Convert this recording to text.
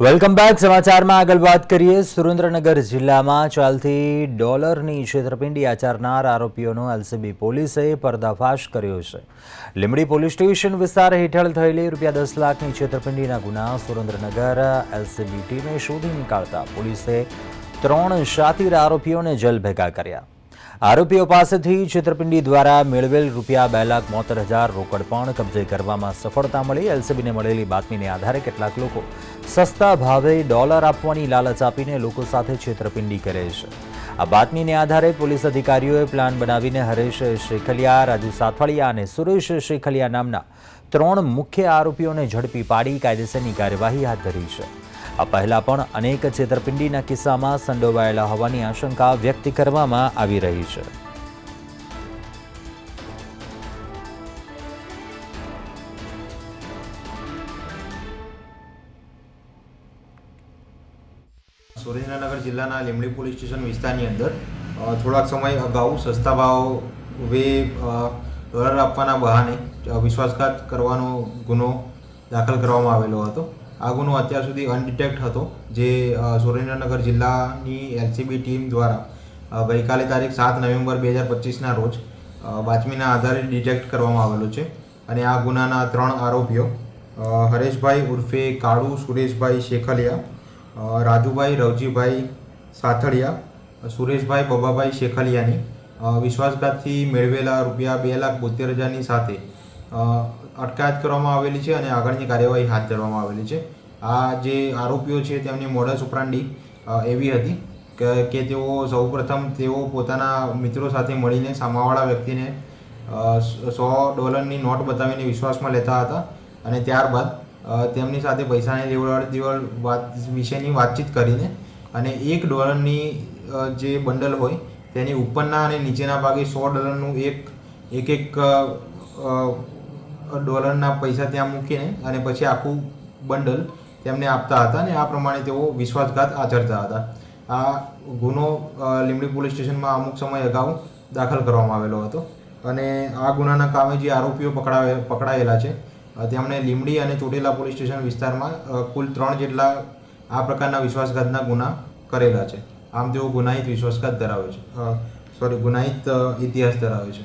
Welcome back. સમાચારમાં આગળ વાત કરીએ. સુરેન્દ્રનગર જિલ્લામાં ચાલતી ડોલરની છેતરપિંડી આચરનાર આરોપીઓનો એલસીબી પોલીસે પર્દાફાશ કર્યો છે. લીંબડી પોલીસ સ્ટેશન વિસ્તાર હેઠળ થયેલી રૂપિયા દસ લાખની છેતરપિંડીના ગુના સુરેન્દ્રનગર એલસીબી ટીમે શોધી નીકાળતા પોલીસે ત્રણ શાતીર આરોપીઓને જેલ ભેગા કર્યા. આરોપીઓ પાસેથી છેતરપિંડી દ્વારા મેળવેલ રૂપિયા બે લાખ બોતેર હજાર રોકડ પણ કબજે કરવામાં સફળતા મળી. એલસીબીને મળેલી બાતમીને આધારે કેટલાક લોકો સસ્તા ભાવે ડોલર આપવાની લાલચ આપીને લોકો સાથે છેતરપિંડી કરે છે. આ બાતમીને આધારે પોલીસ અધિકારીઓએ પ્લાન બનાવીને હરેશ શેખલિયા, રાજુ સાથળિયા અને સુરેશ શેખલિયા નામના ત્રણ મુખ્ય આરોપીઓને ઝડપી પાડી કાયદેસરની કાર્યવાહી હાથ ધરી છે. આ પહેલા પણ અનેક છેતરપિંડીના કિસ્સામાં સંડોવાયેલા હોવાની આશંકા વ્યક્ત કરવામાં આવી રહી છે. સુરેન્દ્રનગર જિલ્લાના લીમડી પોલીસ સ્ટેશન વિસ્તારની અંદર થોડાક સમય અગાઉ સસ્તા ભાવ વે ડોલર આપવાના બહાને વિશ્વાસઘાત કરવાનો ગુનો દાખલ કરવામાં આવેલો હતો. આ ગુનો અત્યાર સુધી અનડિટેક્ટ હતો, જે સુરેન્દ્રનગર જિલ્લાની એલસીબી ટીમ દ્વારા ગઈકાલે તારીખ સાત નવેમ્બર બે હજાર પચીસના રોજ બાતમીના આધારે ડિટેક્ટ કરવામાં આવેલો છે. અને આ ગુનાના ત્રણ આરોપીઓ હરેશભાઈ ઉર્ફે કાળુ, સુરેશભાઈ શેખલિયા રાજુભાઈ રવજીભાઈ સાથળિયા સુરેશભાઈ બબાભાઈ શેખલિયાની વિશ્વાસઘાતથી મેળવેલા રૂપિયા બે લાખ બોતેર હજારની સાથે અટકાયત કરવામાં આવેલી છે અને આગળની કાર્યવાહી હાથ ધરવામાં આવેલી છે. આ જે આરોપીઓ છે તેમની મોડસ ઉપરાંડી એવી હતી કે તેઓ સૌપ્રથમ તેઓ પોતાના મિત્રો સાથે મળીને સામાવાળા વ્યક્તિને સો ડોલરની નોટ બતાવીને વિશ્વાસમાં લેતા હતા અને ત્યારબાદ તેમની સાથે પૈસાની લેવડ દેવડ વાત, વિશેની વાતચીત કરીને અને એક ડોલરની જે બંડલ હોય તેની ઉપરના અને નીચેના ભાગે સો ડોલરનું એક એક એક ડોલરના પૈસા ત્યાં મૂકીને અને પછી આખું બંડલ તેમને આપતા હતા અને આ પ્રમાણે તેઓ વિશ્વાસઘાત આચરતા હતા. આ ગુનો લીમડી પોલીસ સ્ટેશનમાં અમુક સમય અગાઉ દાખલ કરવામાં આવેલો હતો અને આ ગુનાના કામે જે આરોપીઓ પકડાવે, પકડાયેલા છે તેમણે લીંબડી અને ચોટીલા પોલીસ સ્ટેશન વિસ્તારમાં કુલ ત્રણ જેટલા આ પ્રકારના વિશ્વાસઘાતના ગુના કરેલા છે. આમ તેઓ ગુનાહિત વિશ્વાસઘાત ધરાવે છે. સોરી ગુનાહિત ઇતિહાસ ધરાવે છે.